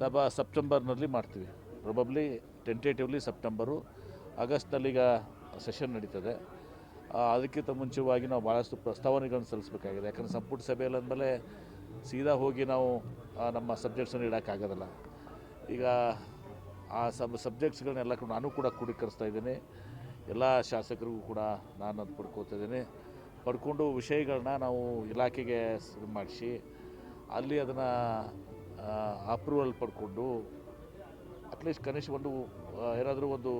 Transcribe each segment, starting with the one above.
ಸಭಾ ಸೆಪ್ಟೆಂಬರ್ನಲ್ಲಿ ಮಾಡ್ತೀವಿ. Probably tentatively September. ಆಗಸ್ಟ್ನಲ್ಲಿ ಈಗ ಸೆಷನ್ ನಡೀತದೆ. ಅದಕ್ಕಿಂತ ಮುಂಚೆವಾಗಿ ನಾವು ಭಾಳಷ್ಟು ಪ್ರಸ್ತಾವನೆಗಳನ್ನು ಸಲ್ಲಿಸಬೇಕಾಗಿದೆ. ಯಾಕಂದರೆ ಸಂಪುಟ ಸಭೆಯಲ್ಲಿ ಅಂದಮೇಲೆ ಸೀದಾ ಹೋಗಿ ನಾವು ನಮ್ಮ ಸಬ್ಜೆಕ್ಟ್ಸನ್ನು ಇಡೋಕ್ಕಾಗೋದಲ್ಲ. ಈಗ ಆ ಸಬ್ ಸಬ್ಜೆಕ್ಟ್ಸ್ಗಳನ್ನೆಲ್ಲ ಕೂಡ ನಾನು ಕೂಡ ಕ್ರೋಢೀಕರಿಸ್ತಾ ಇದ್ದೀನಿ. ಎಲ್ಲ ಶಾಸಕರಿಗೂ ಕೂಡ ನಾನು ಅದು ಪಡ್ಕೋತಾ ಇದ್ದೀನಿ. ಪಡ್ಕೊಂಡು ವಿಷಯಗಳನ್ನ ನಾವು ಇಲಾಖೆಗೆ ಮಾಡಿಸಿ, ಅಲ್ಲಿ ಅದನ್ನು ಅಪ್ರೂವಲ್ ಪಡ್ಕೊಂಡು ಅಟ್ಲೀಸ್ಟ್ ಕನಿಷ್ಠ ಒಂದು ಏನಾದರೂ ಒಂದು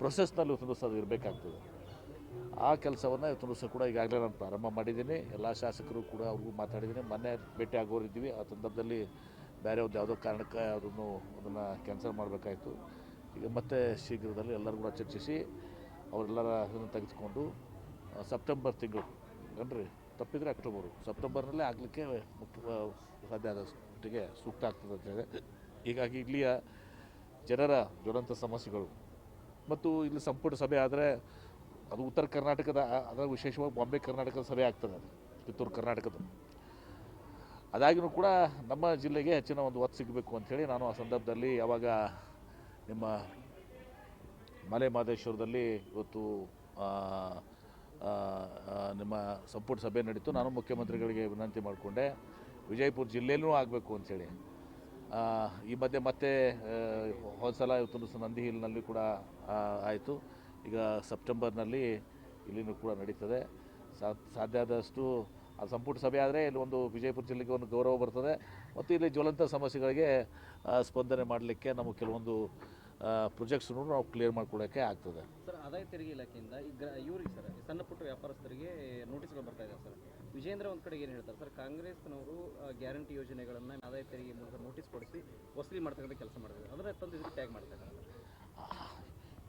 ಪ್ರೊಸೆಸ್ನಲ್ಲಿ ಅದು ಇರಬೇಕಾಗ್ತದೆ ಆ ಕೆಲಸವನ್ನು ದಿವಸ ಕೂಡ ಈಗಾಗಲೇ ನಾನು ಪ್ರಾರಂಭ ಮಾಡಿದ್ದೀನಿ. ಎಲ್ಲ ಶಾಸಕರು ಕೂಡ ಅವ್ರಿಗೂ ಮಾತಾಡಿದ್ದೀನಿ. ಮೊನ್ನೆ ಭೇಟಿ ಆಗೋರಿದ್ದೀವಿ. ಆ ಸಂದರ್ಭದಲ್ಲಿ ಬೇರೆ ಒಂದು ಯಾವುದೋ ಕಾರಣಕ್ಕೆ ಅದನ್ನು ಅದನ್ನು ಕ್ಯಾನ್ಸಲ್ ಮಾಡಬೇಕಾಯಿತು. ಈಗ ಮತ್ತೆ ಶೀಘ್ರದಲ್ಲಿ ಎಲ್ಲರೂ ಕೂಡ ಚರ್ಚಿಸಿ ಅವರೆಲ್ಲರ ಇದನ್ನು ತೆಗೆದುಕೊಂಡು ಸೆಪ್ಟೆಂಬರ್ ತಿಂಗಳು ಏನ್ರಿ? ತಪ್ಪಿದರೆ ಅಕ್ಟೋಬರು ಸೆಪ್ಟೆಂಬರ್ನಲ್ಲೇ ಆಗಲಿಕ್ಕೆ ಮುಖ್ಯ ಸಾಧ್ಯ ಆದಷ್ಟಿಗೆ ಸೂಕ್ತ ಆಗ್ತದೆ ಅಂತ ಹೇಳಿ ಹೀಗಾಗಿ ಇಲ್ಲಿಯ ಜನರ ಜ್ವಲಂತ ಸಮಸ್ಯೆಗಳು. ಮತ್ತು ಇಲ್ಲಿ ಸಂಪುಟ ಸಭೆ ಆದರೆ ಅದು ಉತ್ತರ ಕರ್ನಾಟಕದ, ಅದರ ವಿಶೇಷವಾಗಿ ಬಾಂಬೆ ಕರ್ನಾಟಕದ ಸಭೆ ಆಗ್ತದೆ ಅದು ಕಿತ್ತೂರು ಕರ್ನಾಟಕದ ಅದಾಗಿಯೂ ಕೂಡ ನಮ್ಮ ಜಿಲ್ಲೆಗೆ ಹೆಚ್ಚಿನ ಒಂದು ಒತ್ತು ಸಿಗಬೇಕು ಅಂಥೇಳಿ ನಾನು ಆ ಸಂದರ್ಭದಲ್ಲಿ ಯಾವಾಗ ನಿಮ್ಮ ಮಲೆ ಮಹದೇಶ್ವರದಲ್ಲಿ ಇವತ್ತು ನಿಮ್ಮ ಸಂಪುಟ ಸಭೆ ನಡೀತು, ನಾನು ಮುಖ್ಯಮಂತ್ರಿಗಳಿಗೆ ವಿನಂತಿ ಮಾಡಿಕೊಂಡೆ. ವಿಜಯಪುರ ಜಿಲ್ಲೆಯಲ್ಲೂ ಆಗಬೇಕು ಅಂಥೇಳಿ ಈ ಮಧ್ಯೆ ಮತ್ತೆ ಹೊಸಲ ಇವತ್ತು ನಂದಿ ಹಿಲ್ನಲ್ಲಿ ಕೂಡ ಆಯಿತು. ಈಗ ಸೆಪ್ಟೆಂಬರ್ನಲ್ಲಿ ಇಲ್ಲಿನೂ ಕೂಡ ನಡೀತದೆ. ಸಾಧ್ಯ ಆದಷ್ಟು, ಆ, ಸಂಪುಟ ಸಭೆ ಆದರೆ ಇಲ್ಲಿ ಒಂದು ವಿಜಯಪುರ ಜಿಲ್ಲೆಗೆ ಒಂದು ಗೌರವ ಬರ್ತದೆ. ಮತ್ತು ಇಲ್ಲಿ ಜ್ವಲಂತ ಸಮಸ್ಯೆಗಳಿಗೆ ಸ್ಪಂದನೆ ಮಾಡಲಿಕ್ಕೆ ನಮಗೆ ಕೆಲವೊಂದು ಪ್ರೊಜೆಕ್ಟ್ಸ್ನು ನಾವು ಕ್ಲಿಯರ್ ಮಾಡ್ಕೊಳ್ಳೋಕ್ಕೆ ಆಗ್ತದೆ. ಸರ್, ಆದಾಯ ತೆರಿಗೆ ಇಲಾಖೆಯಿಂದ ಈಗ ಇವ್ರಿಗೆ ಸರ್ ಸಣ್ಣ ಪುಟ್ಟ ವ್ಯಾಪಾರಸ್ಥರಿಗೆ ನೋಟಿಸ್ಗಳು ಬರ್ತಾ ಇದೆ ಸರ್. ವಿಜೇಂದ್ರ ಒಂದು ಕಡೆ ಏನು ಹೇಳ್ತಾರೆ? ಸರ್, ಕಾಂಗ್ರೆಸ್ನವರು ಗ್ಯಾರಂಟಿ ಯೋಜನೆಗಳನ್ನು ಆದಾಯ ತೆರಿಗೆ ಮೂಲಕ ನೋಟಿಸ್ ಕೊಡಿಸಿ ವಸೂಲಿ ಮಾಡ್ತಕ್ಕಂಥ ಕೆಲಸ ಮಾಡ್ತಾರೆ ಅದರ ತಂದು ಇದಕ್ಕೆ ಟ್ಯಾಗ್ ಮಾಡ್ತಾರೆ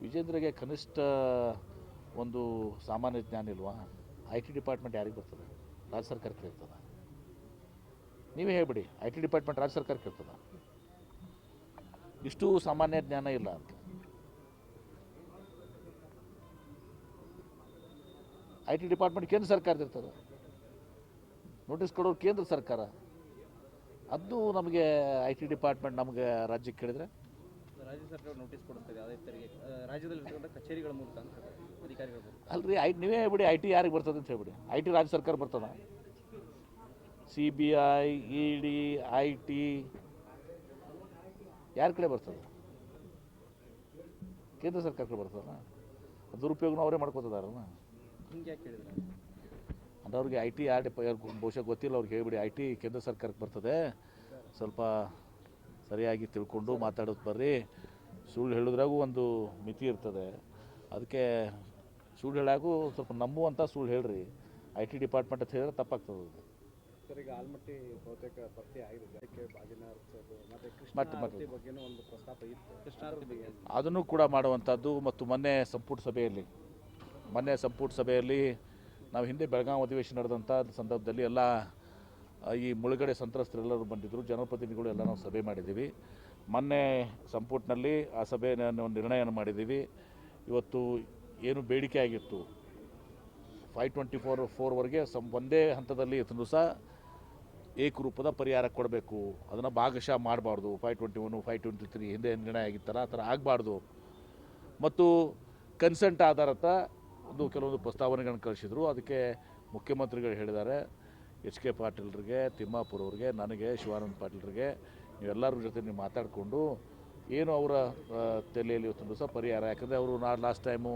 ವಿಜೇಂದ್ರಗೆ ಕನಿಷ್ಠ ಒಂದು ಸಾಮಾನ್ಯ ಜ್ಞಾನ ಇಲ್ವಾ? ಐ ಟಿ ಡಿಪಾರ್ಟ್ಮೆಂಟ್ ಯಾರಿಗೆ ಬರ್ತದೆ? ರಾಜ್ಯ ಸರ್ಕಾರಕ್ಕೆ ಇರ್ತದೆ? ನೀವೇ ಹೇಳ್ಬಿಡಿ, ಐ ಟಿ ಡಿಪಾರ್ಟ್ಮೆಂಟ್ ರಾಜ್ಯ ಸರ್ಕಾರಕ್ಕೆ ಇರ್ತದೆ? ಇಷ್ಟು ಸಾಮಾನ್ಯ ಜ್ಞಾನ ಇಲ್ಲ ಅಂತ. ಐ ಟಿ ಡಿಪಾರ್ಟ್ಮೆಂಟ್ ಕೇಂದ್ರ ಸರ್ಕಾರದ ಇರ್ತದೆ? ನೋಟಿಸ್ ಕೊಡೋರು ಕೇಂದ್ರ ಸರ್ಕಾರ. ಅದು ನಮಗೆ ಐ ಟಿ ಡಿಪಾರ್ಟ್ಮೆಂಟ್ ನಮಗೆ ರಾಜ್ಯಕ್ಕೆ ಕೇಳಿದರೆ. ರಾಜ್ಯ ಸರ್ಕಾರ ನೋಟಿಸ್ ಕೊಡುತ್ತದೆ ಆದಾಯ ತೆರಿಗೆ ರಾಜ್ಯದಲ್ಲಿ ಇರ್ತಕ್ಕಂಥ ಕಚೇರಿಗಳ ಮೂಲಕ ಅಂತ ಹೇಳ್ತಾರೆ, ಅಧಿಕಾರಿಗಳ ಅಲ್ರಿ ಐ ನೀವೇ ಬಿಡಿ ಐ ಟಿ ಯಾರಿಗೆ ಬರ್ತದೆ ಅಂತ ಹೇಳ್ಬಿಡಿ. ಐ ಟಿ ರಾಜ್ಯ ಸರ್ಕಾರ ಬರ್ತದ? C B I E D I T ಯಾರ ಕಡೆ ಬರ್ತದೆ? ಕೇಂದ್ರ ಸರ್ಕಾರ ಕಡೆ ಬರ್ತದ? ದುರುಪಯೋಗನ ಅವರೇ ಮಾಡ್ಕೋತದಾರ ಹಿಂಗೆ ಯಾಕೆ ಹೇಳಿದ್ರೆ ಅಂದ್ರೆ ಅವ್ರಿಗೆ ಐ ಟಿ ಯಾರು ಬಹುಶಃ ಗೊತ್ತಿಲ್ಲ ಅವ್ರಿಗೆ ಹೇಳ್ಬಿಡಿ. ಐ ಟಿ ಕೇಂದ್ರ ಸರ್ಕಾರಕ್ಕೆ ಬರ್ತದೆ. ಸ್ವಲ್ಪ ಸರಿಯಾಗಿ ತಿಳ್ಕೊಂಡು ಮಾತಾಡೋದು ಬರ್ರಿ. ಸುಳ್ಳು ಹೇಳಿದ್ರಾಗೂ ಒಂದು ಮಿತಿ ಇರ್ತದೆ. ಅದಕ್ಕೆ ಸುಳ್ಳು ಹೇಳಾಗೂ ಸ್ವಲ್ಪ ನಂಬುವಂಥ ಸುಳ್ಳು ಹೇಳ್ರಿ. ಐ ಟಿ ಡಿಪಾರ್ಟ್ಮೆಂಟ್ ಅಂತ ಹೇಳಿದ್ರೆ ತಪ್ಪಾಗ್ತದೆ ಅದು. ಸರ್ ಈಗ ಆಲ್ಮಟ್ಟಿ ಬಹುತೇಕ ಆಗಿದೆ. ಅದನ್ನು ಕೂಡ ಮಾಡುವಂಥದ್ದು ಮತ್ತು ಮೊನ್ನೆ ಸಂಪುಟ ಸಭೆಯಲ್ಲಿ ಮೊನ್ನೆ ಸಂಪುಟ ಸಭೆಯಲ್ಲಿ ನಾವು ಹಿಂದೆ ಬೆಳಗಾವಿ ಅಧಿವೇಶನ ನಡೆದಂಥ ಸಂದರ್ಭದಲ್ಲಿ ಎಲ್ಲ ಈ ಮುಳುಗಡೆ ಸಂತ್ರಸ್ತರೆಲ್ಲರೂ ಬಂದಿದ್ದರು ಜನಪ್ರತಿನಿಧಿಗಳು ಎಲ್ಲ ನಾವು ಸಭೆ ಮಾಡಿದ್ದೀವಿ. ಮೊನ್ನೆ ಸಂಪುಟ್ನಲ್ಲಿ ಆ ಸಭೆಯನ್ನು ನಿರ್ಣಯನ ಮಾಡಿದ್ದೀವಿ. ಇವತ್ತು ಏನು ಬೇಡಿಕೆ ಆಗಿತ್ತು? ಫೈವ್ ಟ್ವೆಂಟಿ ಫೋರ್ ಫೋರ್ವರೆಗೆ ಸಂ, ಒಂದೇ ಹಂತದಲ್ಲಿ ಇವತ್ತು ಸಹ ಏಕರೂಪದ ಪರಿಹಾರ ಕೊಡಬೇಕು. ಅದನ್ನು ಭಾಗಶಃ ಮಾಡಬಾರ್ದು. Five twenty one, five twenty three ಹಿಂದೆ ನಿರ್ಣಯ ಆಗಿತ್ತಲ್ಲ, ಆ ಥರ ಆಗಬಾರ್ದು. ಮತ್ತು ಕನ್ಸೆಂಟ್ ಆಧಾರಿತ ಒಂದು ಕೆಲವೊಂದು ಪ್ರಸ್ತಾವನೆಗಳನ್ನು ಕಳಿಸಿದರು. ಅದಕ್ಕೆ ಮುಖ್ಯಮಂತ್ರಿಗಳು ಹೇಳಿದ್ದಾರೆ, ಎಚ್ ಕೆ ಪಾಟೀಲ್ರಿಗೆ, ತಿಮ್ಮಾಪುರ ಅವ್ರಿಗೆ, ನನಗೆ ಶಿವಾನಂದ ಪಾಟೀಲ್ರಿಗೆ ನೀವೆಲ್ಲರ ಜೊತೆ ನೀವು ಮಾತಾಡಿಕೊಂಡು ಏನು ಅವರ ತಲೆಯಲ್ಲಿ ಇವತ್ತೊಂದು ದಿವಸ ಪರಿಹಾರ. ಯಾಕಂದರೆ ಅವರು ನಾ ಲಾಸ್ಟ್ ಟೈಮು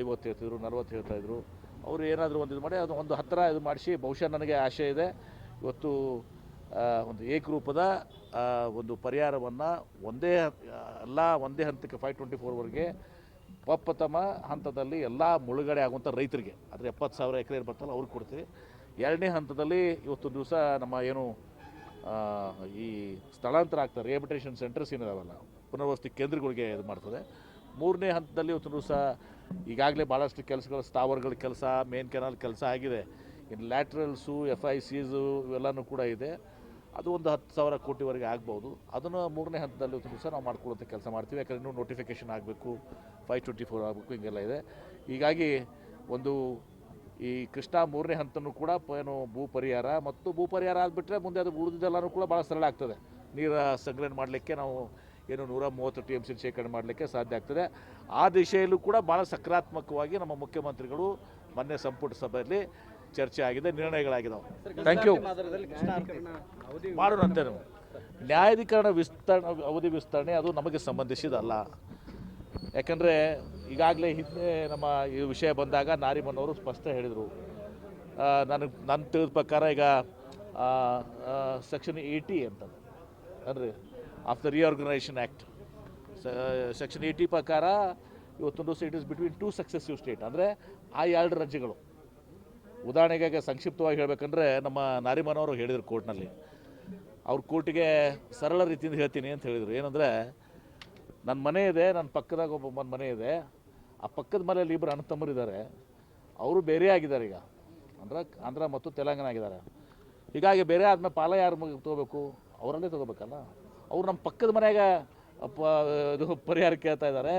ಐವತ್ತು ಹೇಳ್ತಿದ್ರು, ನಲ್ವತ್ತು ಹೇಳ್ತಾಯಿದ್ರು ಅವರು ಏನಾದರೂ ಒಂದು ಇದು ಮಾಡಿ, ಅದು ಒಂದು ಹತ್ತಿರ ಇದು ಮಾಡಿಸಿ, ಬಹುಶಃ ನನಗೆ ಆಶೆ ಇದೆ. ಇವತ್ತು ಒಂದು ಏಕರೂಪದ ಒಂದು ಪರಿಹಾರವನ್ನು ಒಂದೇ ಎಲ್ಲ ಒಂದೇ ಹಂತಕ್ಕೆ ಫೈವ್ ಟ್ವೆಂಟಿ ಫೋರ್ವರೆಗೆ ಪ್ರಪ್ರಥಮ ಹಂತದಲ್ಲಿ ಎಲ್ಲ ಮುಳುಗಡೆ ಆಗುವಂಥ ರೈತರಿಗೆ ಅಂದರೆ ಎಪ್ಪತ್ತು ಸಾವಿರ ಎಕರೆ ಬರ್ತಲ್ಲ, ಅವ್ರಿಗೆ ಕೊಡ್ತೀವಿ. ಎರಡನೇ ಹಂತದಲ್ಲಿ ಇವತ್ತು ದಿವಸ ನಮ್ಮ ಏನು ಈ ಸ್ಥಳಾಂತರ ಆಗ್ತಾರೆ ರಿಹಬಿಟೇಷನ್ ಸೆಂಟರ್ಸ್ ಏನಿದಾವಲ್ಲ, ಪುನರ್ವಸತಿ ಕೇಂದ್ರಗಳಿಗೆ ಇದು ಮಾಡ್ತದೆ. ಮೂರನೇ ಹಂತದಲ್ಲಿ ಇವತ್ತು ದಿವಸ ಈಗಾಗಲೇ ಭಾಳಷ್ಟು ಕೆಲಸಗಳು, ಸ್ಥಾವರಗಳ ಕೆಲಸ ಮೇನ್ ಕೆನಾಲ್ ಕೆಲಸ ಆಗಿದೆ. ಇನ್ನು ಲ್ಯಾಟ್ರಲ್ಸು ಎಫ್ ಐ ಸಿಸು ಇವೆಲ್ಲನೂ ಕೂಡ ಇದೆ. ಅದು ಒಂದು ಹತ್ತು ಸಾವಿರ ಕೋಟಿವರೆಗೆ ಆಗ್ಬೋದು. ಅದನ್ನು ಮೂರನೇ ಹಂತದಲ್ಲಿ ಒಂದು ದಿವಸ ನಾವು ಮಾಡ್ಕೊಳ್ಳೋಂಥ ಕೆಲಸ ಮಾಡ್ತೀವಿ. ಯಾಕಂದ್ರೆ ಇನ್ನೂ ನೋಟಿಫಿಕೇಷನ್ ಆಗಬೇಕು ಫೈವ್ ಟ್ವೆಂಟಿ ಫೋರ್ ಆಗಬೇಕು, ಹಿಂಗೆಲ್ಲ ಇದೆ. ಹೀಗಾಗಿ ಒಂದು ಈ ಕೃಷ್ಣ ಮೂರನೇ ಹಂತನೂ ಕೂಡ ಏನು ಭೂ ಪರಿಹಾರ ಮತ್ತು ಭೂ ಪರಿಹಾರ ಆಗಿಬಿಟ್ರೆ ಮುಂದೆ ಅದು ಉಳಿದಿದ್ದೆಲ್ಲನೂ ಕೂಡ ಭಾಳ ಸರಳ ಆಗ್ತದೆ. ನೀರ ಸಂಗ್ರಹಣೆ ಮಾಡಲಿಕ್ಕೆ ನಾವು ಏನು ನೂರ ಮೂವತ್ತು ಟಿ ಎಂ ಸಿ ಶೇಖರಣೆ ಮಾಡಲಿಕ್ಕೆ ಸಾಧ್ಯ ಆಗ್ತದೆ. ಆ ದಿಶೆಯಲ್ಲೂ ಕೂಡ ಭಾಳ ಸಕಾರಾತ್ಮಕವಾಗಿ ನಮ್ಮ ಮುಖ್ಯಮಂತ್ರಿಗಳು ಮೊನ್ನೆ ಸಂಪುಟ ಸಭೆಯಲ್ಲಿ ಚರ್ಚೆ ಆಗಿದೆ ನಿರ್ಣಯಗಳಾಗಿದ್ದಾವೆ ಥ್ಯಾಂಕ್ ಯು ಮಾಡೋಣಂತೆ ನಾವು ನ್ಯಾಯಾಧಿಕರಣ ವಿಸ್ತರಣೆ ಅವಧಿ ವಿಸ್ತರಣೆ ಅದು ನಮಗೆ ಸಂಬಂಧಿಸಿದಲ್ಲ. ಯಾಕಂದರೆ ಈಗಾಗಲೇ ಹಿಂದೆ ನಮ್ಮ ಈ ವಿಷಯ ಬಂದಾಗ ನಾರಿಮನ್ ಅವರು ಸ್ಪಷ್ಟ ಹೇಳಿದರು. ನನಗೆ ನನ್ನ ತಿಳಿದ ಪ್ರಕಾರ ಈಗ ಸೆಕ್ಷನ್ ಏಯ್ಟಿ ಅಂತ ಅಂದರೆ of the reorganisation act section eighty ಪ್ರಕಾರ ಇವತ್ತೊಂದು state it is between two successive state. ಅಂದರೆ ಆ ಎರಡು ರಾಜ್ಯಗಳು. ಉದಾಹರಣೆಗೆ ಸಂಕ್ಷಿಪ್ತವಾಗಿ ಹೇಳಬೇಕಂದ್ರೆ ನಮ್ಮ ನಾರಿಮನವರು ಹೇಳಿದರು ಕೋರ್ಟ್ನಲ್ಲಿ. ಅವ್ರ ಕೋರ್ಟಿಗೆ ಸರಳ ರೀತಿಯಿಂದ ಹೇಳ್ತೀನಿ ಅಂತ ಹೇಳಿದರು. ಏನಂದರೆ ನನ್ನ ಮನೆ ಇದೆ ನನ್ನ ಪಕ್ಕದಾಗ ಒಬ್ಬ ಒಂದು ಮನೆ ಇದೆ. ಆ ಪಕ್ಕದ ಮನೆಯಲ್ಲಿ ಇಬ್ಬರು ಅಣ್ಣ ತಮ್ಮರಿದ್ದಾರೆ ಅವರು ಬೇರೆ ಆಗಿದ್ದಾರೆ ಈಗ. ಅಂದ್ರೆ ಆಂಧ್ರ ಮತ್ತು ತೆಲಂಗಾಣ ಆಗಿದ್ದಾರೆ. ಹೀಗಾಗಿ ಬೇರೆ ಆದಮೇಲೆ ಪಾಲ ಯಾರು ತೊಗೋಬೇಕು? ಅವರಲ್ಲೇ ತೊಗೋಬೇಕಲ್ಲ. ಅವ್ರು ನಮ್ಮ ಪಕ್ಕದ ಮನೆಯಾಗ ಪ ಇದು ಪರಿಹಾರ ಕೇಳ್ತಾ ಇದ್ದಾರೆ.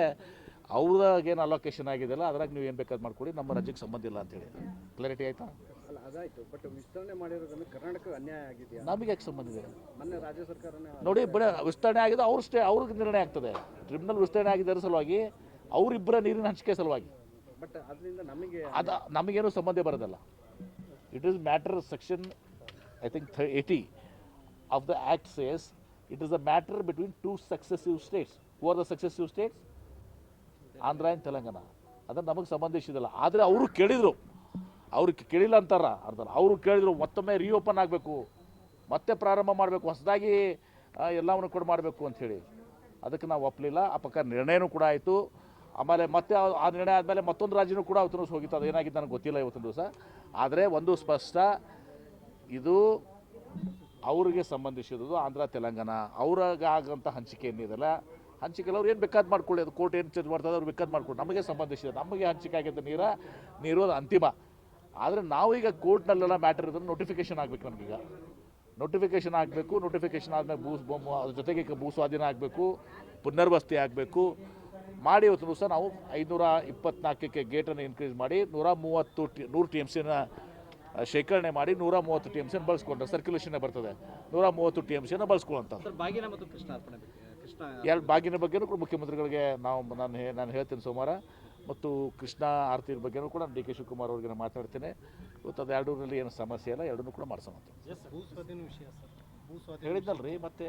ಅವ್ರದಾಗ ಏನು ಅಲೋಕೇಶನ್ ಆಗಿದೆಯಲ್ಲ ಅದ್ರಾಗ ನೀವು ಏನು ಬೇಕಾದ್ ಮಾಡ್ಕೊಡಿ ನಮ್ಮ ರಾಜ್ಯಕ್ಕೆ ಸಂಬಂಧ ಇಲ್ಲ ಅಂತೇಳಿ. ಕ್ಲಾರಿಟಿ ಆಯ್ತಾ? ಅಲ್ಲ ಅದಾಯ್ತು ಬಟ್ ವಿಸ್ತರಣೆ ಮಾಡಿರೋದ್ರಿಂದ ಕರ್ನಾಟಕ ಅನ್ಯಾಯ ಆಗಿದೆಯಾ? ನಮಗೆ ಯಾಕೆ ಸಂಬಂಧ ಇದೆ? ಮೊನ್ನೆ ರಾಜ್ಯ ಸರ್ಕಾರನೇ ನೋಡಿ ಬಿಡ ವಿಸ್ತರಣೆ ಆಗಿದೆ ಅವ್ರ ಸ್ಟೇ ಅವ್ರಿಗೆ ನಿರ್ಣಯ ಆಗ್ತದೆ. ಟ್ರಿಬ್ಯುನಲ್ ವಿಸ್ತರಣೆ ಆಗಿದ್ದರ ಸಲುವಾಗಿ ಅವರಿಬ್ಬರ ನೀರಿನ ಹಂಚಿಕೆ ಸಲುವಾಗಿ. ಬಟ್ ಅದರಿಂದ ನಮಗೆ ಅದು ನಮಗೇನು ಸಂಬಂಧ ಬರೋದಲ್ಲ. It is matter section I think third eighty of the act says it is a matter between two successive states who are the successive states Andhra and Telangana. ಅದನ್ನು ನಮಗೆ ಸಂಬಂಧಿಸಿದಲ್ಲ ಆದರೆ ಅವರು ಕೇಳಿದರು. ಅವ್ರಿಗೆ ಕೇಳಿಲ್ಲ ಅಂತಾರ ಅರ್ಧ. ಅವರು ಕೇಳಿದರು ಮತ್ತೊಮ್ಮೆ ರೀಓಪನ್ ಆಗಬೇಕು. ಮತ್ತೆ ಪ್ರಾರಂಭ ಮಾಡಬೇಕು. ಹೊಸದಾಗಿ ಎಲ್ಲವನ್ನು ಕೂಡ ಮಾಡಬೇಕು ಅಂಥೇಳಿ ಅದಕ್ಕೆ ನಾವು ಒಪ್ಪಲಿಲ್ಲ ಆ ಪಕ್ಕ ನಿರ್ಣಯನೂ ಕೂಡ ಆಯಿತು. ಆಮೇಲೆ ಮತ್ತೆ ಆ- ಆ ನಿರ್ಣಯ ಆದಮೇಲೆ ಮತ್ತೊಂದು ರಾಜ್ಯನೂ ಕೂಡ ಅವತ್ತು ಹೋಗಿತ್ತು. ಅದು ಏನಾಗಿತ್ತು ನನಗೆ ಗೊತ್ತಿಲ್ಲ ಇವತ್ತಿನ ದಿವಸ. ಆದರೆ ಒಂದು ಸ್ಪಷ್ಟ, ಇದು ಅವರಿಗೆ ಸಂಬಂಧಿಸಿರೋದು ಆಂಧ್ರ, ತೆಲಂಗಾಣ. ಅವ್ರಿಗಾಗಂಥ ಹಂಚಿಕೆ ಏನಿದೆಲ್ಲ ಹಂಚಿಕೆ ಅವ್ರು ಏನು ಬೇಕಾದ್ ಮಾಡ್ಕೊಳ್ಳಿ. ಅದು ಕೋರ್ಟ್ ಏನು ಚೇಂಜ್ ಮಾಡ್ತದೆ ಅವ್ರು ಬೇಕಾದ್ ಮಾಡ್ಕೊಳ್ಳಿ. ನಮಗೆ ಸಂಬಂಧಿಸಿದ. ನಮಗೆ ಹಂಚಿಕೆ ಆಗಿದ್ದ ನೀರ, ನೀರು ಅಂತಿಮ. ಆದರೆ ನಾವೀಗ ಕೋರ್ಟ್ನಲ್ಲೆಲ್ಲ ಮ್ಯಾಟರ್ ಇದ್ರೆ ನೋಟಿಫಿಕೇಶನ್ ಆಗಬೇಕು ನಮಗೀಗ ನೋಟಿಫಿಕೇಶನ್ ಆಗಬೇಕು ನೋಟಿಫಿಕೇಶನ್ ಆದಮೇಲೆ ಭೂ ಬೊಮ್ಮ ಅದ್ರ ಜೊತೆಗೆ ಈಗ ಭೂ ಸ್ವಾಧೀನ ಆಗಬೇಕು, ಪುನರ್ವಸತಿ ಆಗಬೇಕು. ಮಾಡಿ ಇವತ್ತು ದಿವಸ ನಾವು ಐನೂರ ಇಪ್ಪತ್ನಾಲ್ಕಕ್ಕೆ ಗೇಟನ್ನು ಇನ್ಕ್ರೀಸ್ ಮಾಡಿ, ನೂರ ಮೂವತ್ತು ಟಿ, ನೂರು ಟಿ ಎಂ ಸಿನ ಶೇಖರಣೆ ಮಾಡಿ ನೂರ ಮೂವತ್ತು ಟಿ ಎಂ ಸಿನ ಬಳಸ್ಕೊಂಡ್ರೆ ಸರ್ಕ್ಯುಲೇಷನ್ ಬರ್ತದೆ. ನೂರ ಮೂವತ್ತು ಟಿ ಎಂ ಸಿನ ಬಳಸ್ಕೊಳ್ಳೋಂಥ ಸರ್ ಬಾಗಿನ ಬಗ್ಗೆ ಎರಡು ಬಾಗಿನ ಬಗ್ಗೆನೂ ಕೂಡ ಮುಖ್ಯಮಂತ್ರಿಗಳಿಗೆ ನಾವು ನಾನು ಹೇ ನಾನು ಹೇಳ್ತೀನಿ ಸೋಮವಾರ. ಮತ್ತು ಕೃಷ್ಣ ಆರತಿ ಬಗ್ಗೆನೂ ಕೂಡ ಡಿ ಕೆ ಶಿವಕುಮಾರ್ ಅವ್ರಿಗೆ ನಾನು ಮಾತಾಡ್ತೇನೆ. ಇವತ್ತು ಅದು ಎರಡೂರಲ್ಲಿ ಏನು ಸಮಸ್ಯೆ ಇಲ್ಲ ಎರಡನ್ನೂ ಕೂಡ ಮಾಡಿಸೋಣ ಹೇಳಿದ್ದಲ್ರಿ ಹೇಳಿದ್ನಲ್ರಿ ಮತ್ತೆ